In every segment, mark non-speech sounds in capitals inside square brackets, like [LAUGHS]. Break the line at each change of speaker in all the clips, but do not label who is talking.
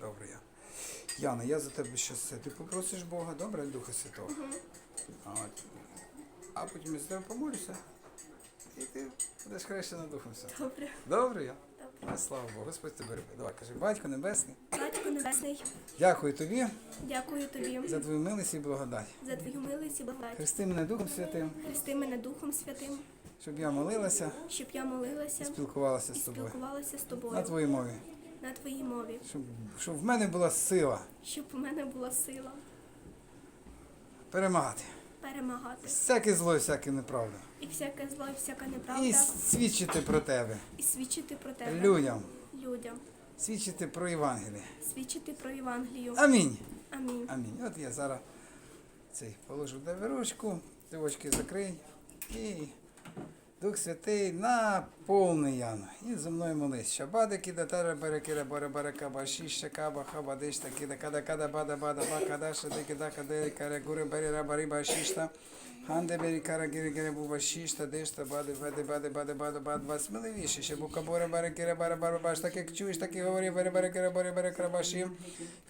Добре, я. Яна, я за тебе щось це. Ти попросиш Бога, добре, Духа Святого. От. А потім я за тебе помолюся. І ти будеш краще над Духом Святим.
Добре.
Добре я?
Добре.
Слава Богу, Господь тебе любить. Давай, кажи, Батько Небесний,
Батько Небесний,
дякую тобі
дякую тобі
за твою милість і благодать.
за твою милість і благодать.
Хрести мене Духом Святим,
Хрести мене Духом Святим,
щоб я молилася
щоб я молилася
і спілкувалася
і
з тобою.
спілкувалася з тобою.
На твоїй мові.
На твоїй мові,
Щоб, щоб в мене була сила
щоб у мене була сила
перемагати.
перемагати
Всяке зло і всяке неправда.
і всяке зло, і всяка
І
неправда,
свідчити про тебе
і свідчити про тебе
людям,
людям,
свідчити про Євангеліє.
свідчити про Євангелію.
Амінь.
Амінь.
Амінь. От я зараз цей положу в тебе ручку, ти закрий і Дух Святий наповни Яну. І за мною молись. Шабади кида тара баракира бара барака башіща каба кида када када бада бада ба када кадери каре барі рабарі башішта. Ханде бері кара гіре гіре буба шішта дешта бади бади бади бади бади бади бади сміливіше ще бука боре баре кіре баре баре баш так як чуєш так і говори баре баре кіре баре баре кара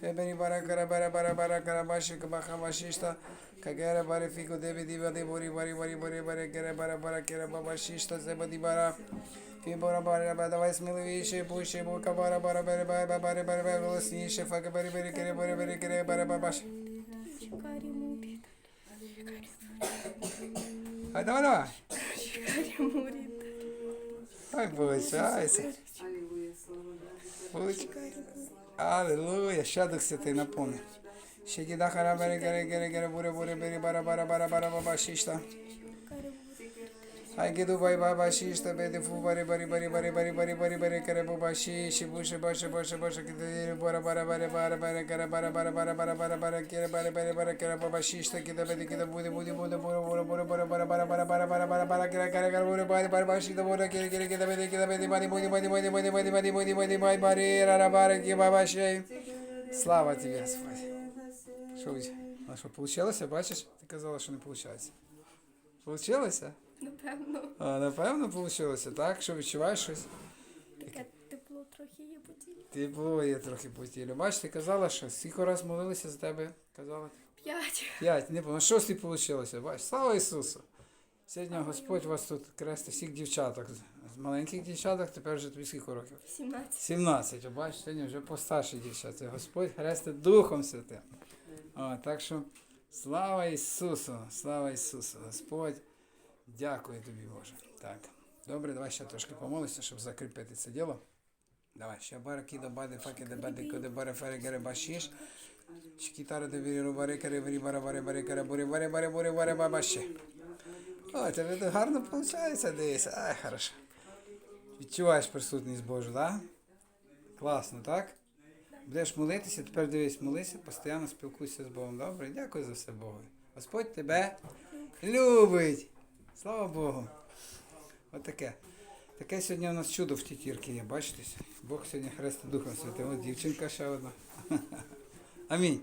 фебері баре кара баре баре баре кара кабаха башишта кагере баре фіку деві дива де бари бари бари баре кіре баре баре кіре баба шішта зеба бара Фі бара бара давай сміливіше буше бука бара бара баре баре баре баре баре голосніше фака баре баре кіре баре баре кіре баре бабаш
Чекарі
Давай, давай, давай. Так вилучається. Аллилуйя, ще Дух Святий наповни. Ще кіда хара бере, бере, бере, бере, буре, буре, бере, бара, бара, бара, бара, бара, шишта. Ay gidu bay baba shishta bede fu bari bari bari bari bari bari bari bari kare baba shi shi bushe bashe bashe bashe kide bara bara bara bara bara kare bara bara bara bara bara bara kere bara bara bara kare baba shishta kide bede kide budi budi budi bura bura bura bura bara bara bara bara bara bara bara kare kare kare bura bari bari bari shita bura kere kere kide bede kide bede badi budi budi budi budi budi budi budi budi budi badi рара bara ки баба shi Слава тебе, Господь. Що, ви- а що, получилося, бачиш? Ти казала, що не виходить. Получилося?
Напевно,
А, напевно, вийшло, так? Що відчуваєш щось?
таке тепло трохи є по тілі.
Тепло є трохи по тілі. Бачиш, ти казала, що скільки раз молилися за тебе? Казала?
П'ять.
П'ять. Не помню. Шостий вийшло. Бачиш, слава Ісусу! Сьогодні Господь вас тут крестить всіх дівчаток. З маленьких дівчаток тепер вже тобі скільки років?
Сімнадцять.
17. О, Бачиш, сьогодні вже постарші дівчата. Господь хрестить Духом Святим. О, так що слава Ісусу! Слава Ісусу! Господь, дякую тобі, Боже. Так. Добре, давай ще трошки помолимося, щоб закріпити це діло. Давай, ще баракіда бади факи де бади коде баре гере башіш. Шкітара де вірі рубари каре вірі бара баре баре каре бурі баре баре бурі баре бабаші. О, тебе гарно виходить, дивися. Ай, хорошо. Відчуваєш присутність Божу, так? Класно, так? Будеш молитися, тепер дивись, молися, постійно спілкуйся з Богом. Добре? Дякую за все Богу. Господь тебе любить. Слава Богу. Отаке. Таке сьогодні у нас чудо в тітірки є, бачите? Бог сьогодні Хрест Духом Святим. От дівчинка ще одна. [LAUGHS] Амінь.